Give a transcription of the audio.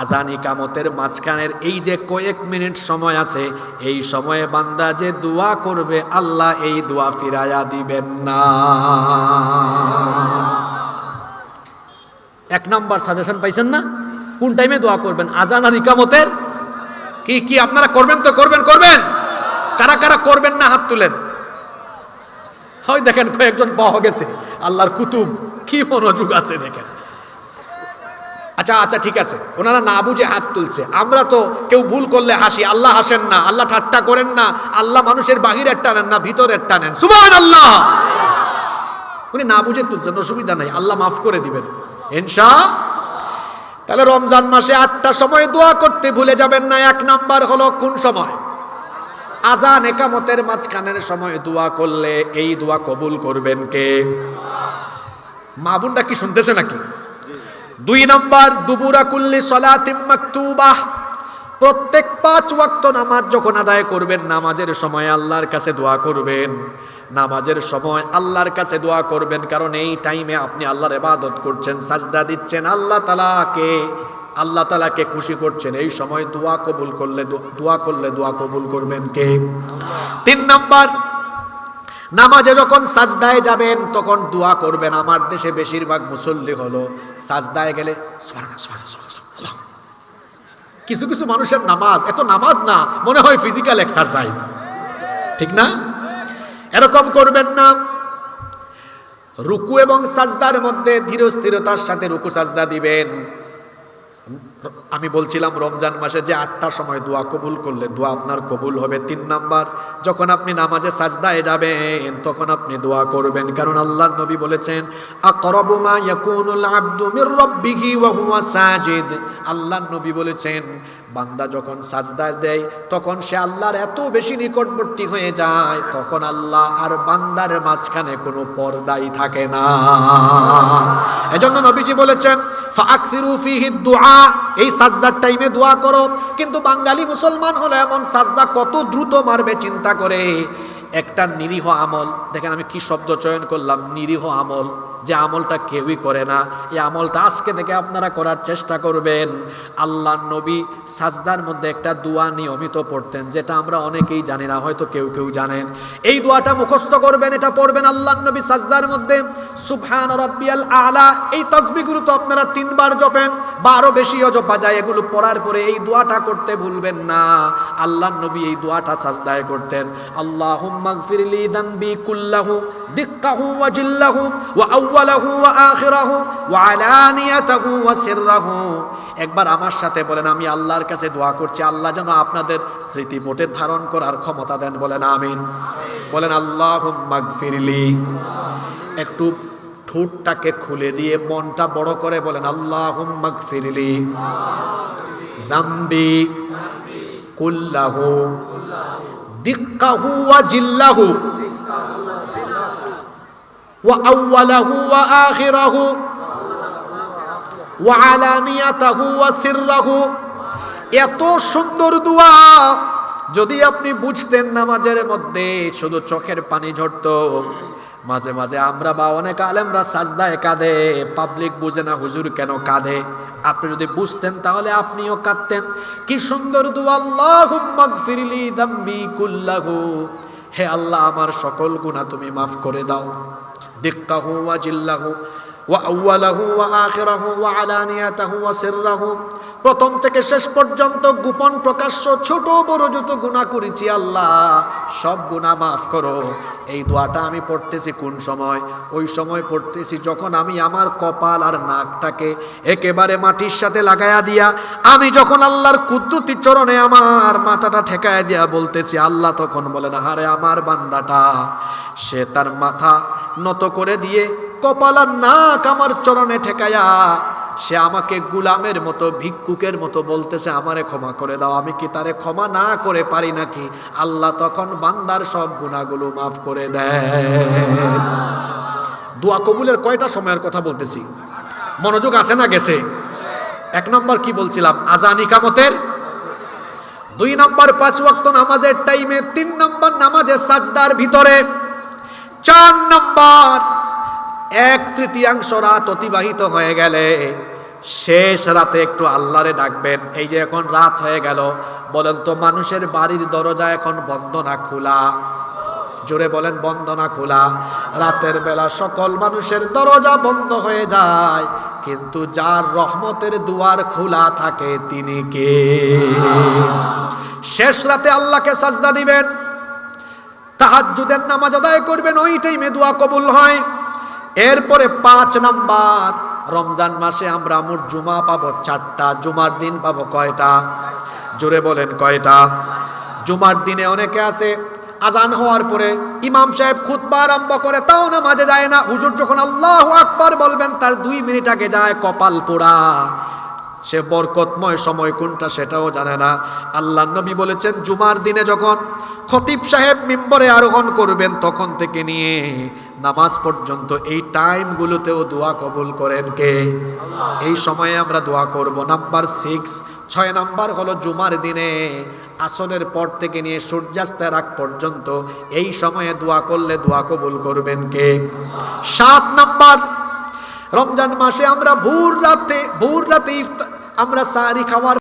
আজানি কামতের মাঝখানের এই যে কয়েক মিনিট সময় আছে, এই সময়ে বান্দা যে দোয়া করবে, আল্লাহ এই দোয়া ফিরাইয়া দিবেন না। এক নাম্বার সাজেশন পাইছেন না? কোন টাইমে দোয়া করবেন? আজান আর ইকামতের? কি কি আপনারা করবেন তো করবেন করবেন? কারা কারা করবেন না হাত তুলেন? হয় দেখেন কয়েকজন পাওয়া গেছে, আল্লাহর কুতুব, কি মনোযোগ আছে দেখেন। আচ্ছা আচ্ছা ঠিক আছে। ওনারা না বুঝে হাত তুলছে। আমরা তো কেউ ভুল করলে হাসি। আল্লাহ হাসেন না, আল্লাহ ঠাট্টা করেন না, আল্লাহ মানুষের বাহিরের টানেন না, ভিতরের টানেন। সুমান আল্লাহ উনি না বুঝে তুলছেন, অসুবিধা নাই। আল্লাহ মাফ করে দিবেন। ইনশা তাহলে রমজান মাসে আটটা সময় দোয়া করতে ভুলে যাবেন না, এক নাম্বার হলো কোন সময়? আজান একামতের মাঝখানের সময় দোয়া করলে এই দোয়া কবুল করবেন কে? মা বোনটা কি শুনতেছে নাকি? দুই নাম্বার, দুবুরা কুল্লি সলাতিম মাকতুবাহ। প্রত্যেক পাঁচ ওয়াক্ত নামাজ যখন আদায় করবেন, নামাজের সময় আল্লাহর কাছে দোয়া করবেন। নামাজের সময় আল্লাহর কাছে দোয়া করবেন, কারণ এই টাইমে আপনি আল্লাহর এবাদত করছেন, সাজদা দিচ্ছেন, আল্লাহ তালাকে আল্লাহ তালাকে খুশি করছেন। এই সময় দোয়া কবুল করলে দোয়া করলে দোয়া কবুল করবেন কে? তিন নাম্বার নামাজে যখন সাজদায় যাবেন, তখন দোয়া করবেন। আমার দেশে বেশিরভাগ মুসল্লি হলো সাজদায় গেলে। কিছু কিছু মানুষের নামাজ, এত নামাজ না, মনে হয় ফিজিক্যাল এক্সারসাইজ ঠিক না? এরকম করবেন না। রুকু এবং সাজদার মধ্যে ধীর স্থিরতার সাথে রুকু সাজদা দিবেন। আমি বলছিলাম রমজান মাসে যে আটটা সময় দোয়া কবুল করলে দোয়া আপনার কবুল হবে তিন নাম্বার, যখন আপনি নামাজে সাজদায় যাবেন, তখন আপনি দোয়া করবেন। কারণ আল্লাহর নবী বলেছেন সাজিদ। আল্লাহর নবী বলেছেন, বান্দা যখন সাজদায় দেয়, তখন সে আল্লাহর এত বেশি নিকটবর্তী হয়ে যায়, তখন আল্লাহ আর বান্দার মাঝখানে কোনো পর্দাই থাকে না। এজন্য নবীজি বলেছেন এই সাজদার টাইমে দোয়া করো। কিন্তু বাঙালি মুসলমান হলো এমন সাজদা কত দ্রুত মারবে চিন্তা করে। একটা নিরীহ আমল। দেখেন আমি কি শব্দ চয়ন করলাম, নিরীহ আমল। যে আমলটা কেউই করে না। এই আমলটা আজকে থেকে আপনারা করার চেষ্টা করবেন। আল্লাহ নবী সাজদার মধ্যে একটা দোয়া নিয়মিত পড়তেন, যেটা আমরা অনেকেই জানি না, হয়তো কেউ কেউ জানেন। এই দোয়াটা মুখস্থ করবেন, এটা পড়বেন আল্লাহ নবী সাজদার মধ্যে। সুবহান রব্বিয়াল আলা, এই তসবিগুলো তো আপনারা তিনবার জপেন বা আরও বেশিও জপা যায়। এগুলো পড়ার পরে এই দোয়াটা করতে ভুলবেন না। আল্লাহ নবী এই দোয়াটা সাজদায় করতেন। আল্লাহ মাগফিরলি দানবি কুল্লাহু ওয়া আখিরাহু ওয়া আলানিয়াতাহু ওয়া সিররাহু। একবার আমার সাথে বলেন, আমি আল্লাহর কাছে দোয়া করছি, আল্লাহ যেন আপনাদের স্মৃতি মোটে ধারণ করার ক্ষমতা দেন। বলেন, আমিন। বলেন আল্লাহ মাগফিরলি একটু ঠোঁটটাকে খুলে দিয়ে মনটা বড় করে বলেন আল্লাহ মাগফিরলি দাম্বি কুল্লাহু। দিক্কাহু ওয়া জিল্লাহু। ওয়া আলানিয়াতাহু ওয়া সিররাহু। এত সুন্দর দোয়া, যদি আপনি বুঝতেন নামাজের মধ্যে, শুধু চোখের পানি ঝরতো। মাঝে মাঝে আমরা বা অনেক আলেমরা সাজদায় কাঁদে পাবলিক বুঝে না হুজুর কেন কাঁদে। আপনি যদি বুঝতেন, তাহলে আপনিও কাঁদতেন। কি সুন্দর দোয়া দাম্বি কুল্লাহু। হে আল্লাহ, আমার সকল গুনাহ তুমি মাফ করে দাও। দিক্কাহু ওয়া জিল্লাহু ওয়া আউওয়ালাহু ওয়া প্রথম থেকে শেষ পর্যন্ত গোপন প্রকাশ্য ছোট বড় যত গুনাহ করেছি আল্লাহ, সব গুনাহ মাফ করো। এই দোয়াটা আমি পড়তেছি কোন সময়? ওই সময় পড়তেছি যখন আমি আমার কপাল আর নাকটাকে একেবারে মাটির সাথে লাগায়া দিয়া, আমি যখন আল্লাহর কুদ্রুতি চরণে আমার মাথাটা ঠেকায় দিয়া বলতেছি, আল্লাহ তখন বলেন হারে আমার বান্দাটা, সে তার মাথা নত করে দিয়ে কপাল আর নাক আমার চরণে ঠেকায়া সে আমাকে গুলামের মতো, ভিক্ষুকের মতো বলতেছে, আমারে ক্ষমা করে দাও, আমি কি তারে ক্ষমা না করে পারি নাকি? আল্লাহ তখন বান্দার সব গুণাগুলো মাফ করে দেয় দোয়া কবুলের কয়টা সময়ের কথা বলতেছি? মনোযোগ আছে না গেছে? এক নম্বর কি বলছিলাম? আজানি কামতের দুই নম্বর, পাঁচ ওয়াক্ত নামাজের টাইমে। তিন নম্বর, নামাজের সাজদার ভিতরে। চার নম্বর, এক তৃতীয়াংশ রাত অতিবাহিত হয়ে গেলে। শেষ রাতে একটু আল্লাহরে ডাকবেন। এই যে এখন রাত হয়ে গেল, বলেন তো মানুষের বাড়ির দরজা এখন বন্ধ না খোলা? জোরে বলেন, বন্ধ না খোলা। রাতের বেলা সকল মানুষের দরজা বন্ধ হয়ে যায়, কিন্তু যার রহমতের দুয়ার খোলা থাকে তিনি কে? শেষ রাতে আল্লাহকে সাজদা দিবেন, তাহাজ্জুদের নামাজ আদায় করবেন ওই টাইমে দোয়া কবুল হয়। এরপরে পাঁচ নাম্বার রমজান মাসে আমরা মোট জুমা পাবো চারটা, জুমার দিন পাবো কয়টা? জোরে বলেন কয়টা? জুমার দিনে অনেকে আছে, আজান হওয়ার পরে ইমাম সাহেব খুতবা আরম্ভ করে, তাও না মাঝে যায় না। হুজুর যখন আল্লাহ আকবার বলবেন, তার দুই মিনিট আগে যায় কপাল পোড়া। সে বরকতময় সময় কোনটা সেটাও জানে না। আল্লাহ নবী বলেছেন, জুমার দিনে যখন খতিব সাহেব মিম্বরে আরোহণ করবেন, তখন থেকে নিয়ে নামাজ পর্যন্ত এই টাইমগুলোতেও দোয়া কবুল করেন কে? এই সময়ে আমরা দোয়া করব। নাম্বার সিক্স, ছয় নাম্বার হলো জুমার দিনে আসনের পর থেকে নিয়ে সূর্যাস্তের আগ পর্যন্ত এই সময়ে দোয়া করলে দোয়া কবুল করবেন কে? সাত নাম্বার, রমজান মাসে আমরা ভোর রাতে ভোর রাতে আমরা সারি খাওয়ার